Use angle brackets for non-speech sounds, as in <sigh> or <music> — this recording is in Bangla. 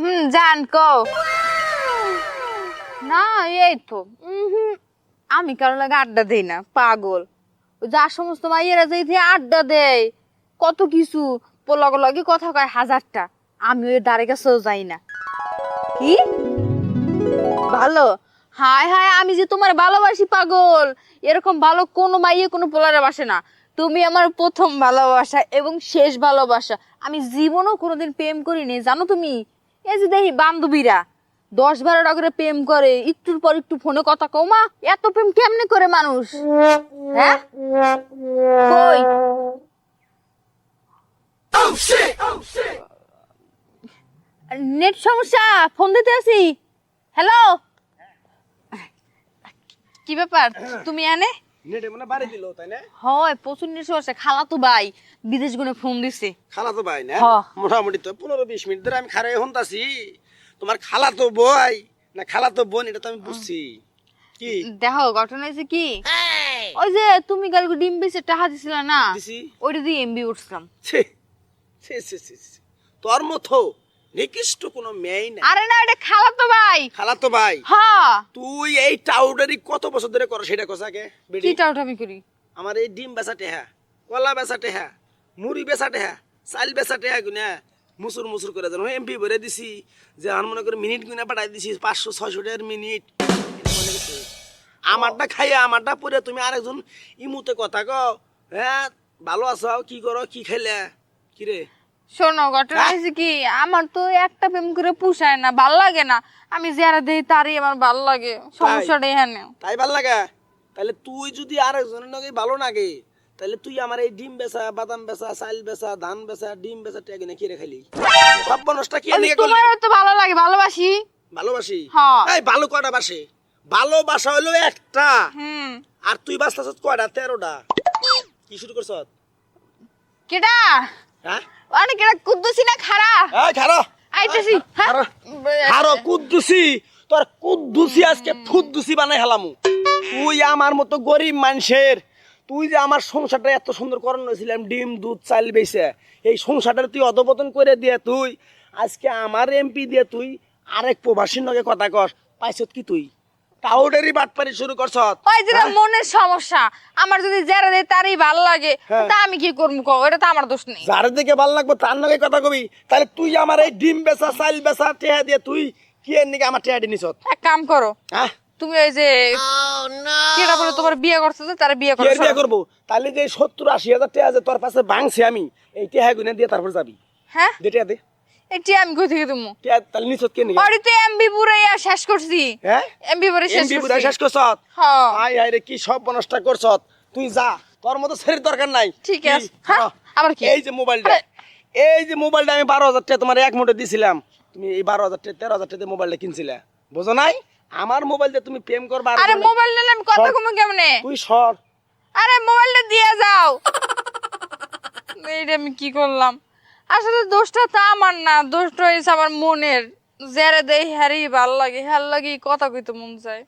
হুম জান কও। না, এই তো। আমি কারও লাগে আড্ডা দেই না, পাগল। যা সমস্ত মাইয়েরা দিয়ে আড্ডা দেয়, কত কিছু, পোলাগ লাগে কথা কয় হাজারটা। আমি ওই দ্বারে কাছেও যাই না। কি? ভালো? হায় হায়, আমি যে তোমার ভালোবাসি, পাগল। এরকম ভালো কোনো মাইয়ে, কোনো পোলারে বাসে না। তুমি আমার প্রথম ভালোবাসা এবং শেষ ভালোবাসা। আমি জীবনও কোনোদিন প্রেম করিনি, জানো তুমি? এই যে দেখি বান্ধবীরা দশ বারোটা করে প্রেম করে একটুর পর একটু ফোনে কথা কও মা এত প্রেম কেমনে করে মানুষ? হ্যাঁ? কই? নেট সমস্যা ফোন দিতে আছি হ্যালো? কি ব্যাপার? তুমি আনে নেটে মানে বাড়ি দিল তাই না? হয় প্রচুর নেট সমস্যা খালা তো ভাই বিদেশ গুনে ফোন দিছে। খালা তো ভাই না। মোটামুটি তো পনেরো বিশ মিনিট ধরে আমি খারাই হন্তাছি তোমার খালা তো বই না খালা তো বোন এটা তো আমি বুঝছি। কি? দেখো ঘটনা হয়েছে কি? ওই যে তুমি কালকে ডিম বেচে টাকা দিছিল না? ওইটা দিয়ে এমবি উঠছিলাম ছি ছি ছি ছি ছি। তোর মতো। নিকৃষ্ট কোনো মেয়েই না আরে না এটা খালা তো ভাই। খালা তো ভাই? হ্যাঁ তুই এই টাউডারি কত বছর ধরে করো সেটা কোথাকে বেডি কি টাউটামি করি? আমার এই ডিম বেচা টেহা কলা বেচা টেহা মুড়ি বেচা টেহা চাল বেচা টেহা গুনা মুসুর মুসুর করে জানো এমপি ভরে দিছি যে আমার মনে করে মিনিট গুনা পাঠাই দিছি পাঁচশো ছয়শো টাকার মিনিট। মনে? আমারটা খাইয়া আমারটা পরে তুমি আরেকজন ইমুতে কথা কও হ্যাঁ ভালো আছো কি করো কি খাইলে? কি রে? শোনো ঘটনা হ্যাঁ? হয়েছে কি? আমার তো একটা প্রেম করে পুষায় না ভালো লাগে না। আমি যারা দেই তারই আমার ভালো লাগে সমস্যাটা এখানে। তাই ভালো লাগে? তাহলে তুই যদি আরেকজনের লগে ভালো লাগে তাহলে তুই আমার এই ডিম বেচা বাদাম বেচা চাল বেচা ধান বেচা ডিম বেচা টেগে না কি রে খাইলি সব বনসটা কি নিয়ে করলি তোমার তো ভালো লাগে ভালোবাসি। ভালোবাসি? হ্যাঁ। এই ভালো কয়টা বাসে? ভালোবাসা হলো একটা। হুম। আর তুই বাঁচতেছ কয়টা? তেরোটা। কি শুরু করছ কেডা? অনেক কেডা কুদ্দুসি না খারা এই খারো আইতেছি হ্যাঁ? খারো কুদ্দুসি। তোর কুদ্দুসি আজকে ফুদ্দুসি বানাই হেলামু। তুই আমার মতো গরিব মানুষের তুই যে আমার সংসারটা এত সুন্দর করানো হয়েছিলাম ডিম দুধ চাল বেছে এই সংসারটা তুই অধপতন করে দিয়ে তুই আজকে আমার এমপি দিয়ে তুই আরেক প্রবাসীর লগে কথা কর পাইছত কি তুই? টাউডারি বাটপারি শুরু করছ। ওই যে মনের সমস্যা আমার যদি যারা দেয় তারই ভালো লাগে হ্যাঁ। তা আমি কি করব কও এটা তো আমার দোষ নেই। যার দিকে ভালো লাগবে তার লগে কথা কবি। তাহলে তুই আমার এই ডিম বেচা চাল বেচা টেহা দিয়ে তুই কি এর নিকে আমার টেহা নিছত এক কাম করো হ্যাঁ তুমি ওই যে কেডা বলে তোমার বিয়ে করছে যে তারা বিয়ে কি করো এর বিয়ে করব? তাহলে যে সত্তর আশি হাজার টাকা যে তোর পাশে ভাঙছি আমি এই টেহা গুনে দিয়ে তারপর যাবি। হ্যাঁ? দে টেহা দে। এটি আমি কই থেকে তুমি টেহা তাহলে নিছত কে নিকে ওরে তো এমবি পুরো ইয়া শেষ করছি। হ্যাঁ এমবি পুরো শেষ এমবি করছি। শেষ করছত? হ্যাঁ হাই হাই রে কি সব বনসটা করছত? তুই যা তোর মতো ছেড়ে দরকার নাই। ঠিক আছে। হ্যাঁ। আবার কি? এই যে মোবাইলটা এই যে মোবাইলটা আমি বারো হাজার টাকা তোমার এক মুঠে দিছিলাম। তুমি এই বারো হাজার টাকা তেরো হাজার টাকা মোবাইলটা কিনছিলে। বুঝো নাই? আমার মোবাইল দিয়ে তুমি প্রেম করবা আরে মোবাইল- আমি কথা। কমে কেমনে? তুই সর। আরে মোবাইলটা দিয়ে যাও। <laughs> এইটা আমি কি করলাম? আসলে দোষটা তা আমার না, দোষটা হয়েছে আমার মনের। যারা দেয় হ্যারি ভালো লাগে, হ্যার লাগে কথা কইতে মন চায়।